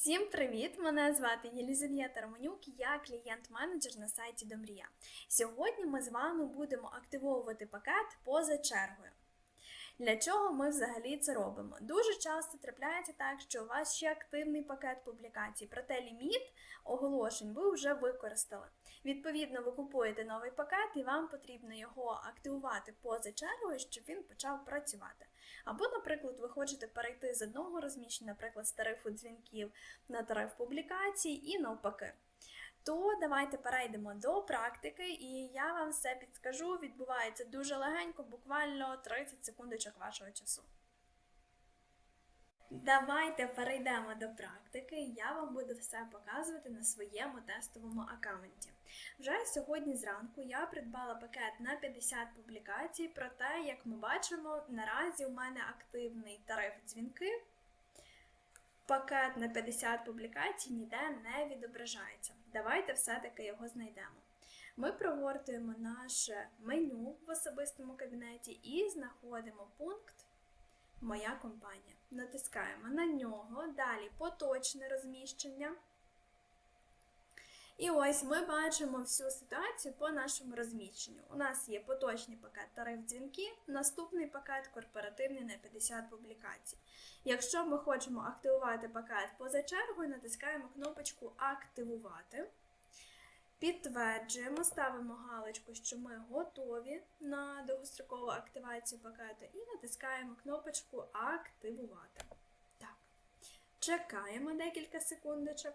Всім привіт! Мене звати Єлізавета Романюк, я клієнт-менеджер на сайті Домрія. Сьогодні ми з вами будемо активовувати пакет поза чергою. Для чого ми взагалі це робимо? Дуже часто трапляється так, що у вас ще активний пакет публікацій, проте ліміт оголошень ви вже використали. Відповідно, ви купуєте новий пакет і вам потрібно його активувати поза чергою, щоб він почав працювати. Або, наприклад, ви хочете перейти з одного розміщення, наприклад, з тарифу дзвінків на тариф публікацій і навпаки. То давайте перейдемо до практики, і я вам все підскажу. Відбувається дуже легенько, буквально 30 секундочок вашого часу. Давайте перейдемо до практики. Я вам буду все показувати на своєму тестовому аккаунті. Вже сьогодні зранку я придбала пакет на 50 публікацій, проте, як ми бачимо, наразі у мене активний тариф дзвінки. Пакет на 50 публікацій ніде не відображається. Давайте все-таки його знайдемо. Ми прогортуємо наше меню в особистому кабінеті і знаходимо пункт Моя компанія. Натискаємо на нього, далі поточне розміщення. І ось ми бачимо всю ситуацію по нашому розміщенню. У нас є поточний пакет тариф дзвінки, наступний пакет корпоративний на 50 публікацій. Якщо ми хочемо активувати пакет поза чергою, натискаємо кнопочку Активувати. Підтверджуємо, ставимо галочку, що ми готові на довгострокову активацію пакету, і натискаємо кнопочку Активувати. Так. Чекаємо декілька секундочок.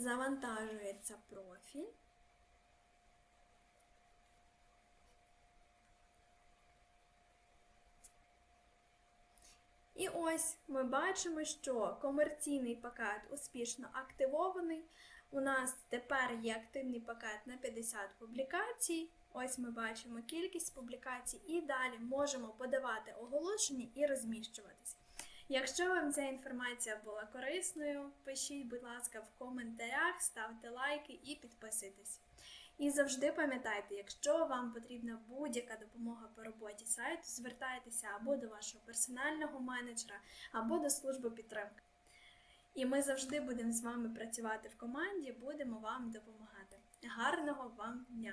Завантажується профіль. І ось ми бачимо, що комерційний пакет успішно активований. У нас тепер є активний пакет на 50 публікацій. Ось ми бачимо кількість публікацій, і далі можемо подавати оголошення і розміщуватись. Якщо вам ця інформація була корисною, пишіть, будь ласка, в коментарях, ставте лайки і підписуйтесь. І завжди пам'ятайте, якщо вам потрібна будь-яка допомога по роботі сайту, звертайтеся або до вашого персонального менеджера, або до служби підтримки. І ми завжди будемо з вами працювати в команді, будемо вам допомагати. Гарного вам дня!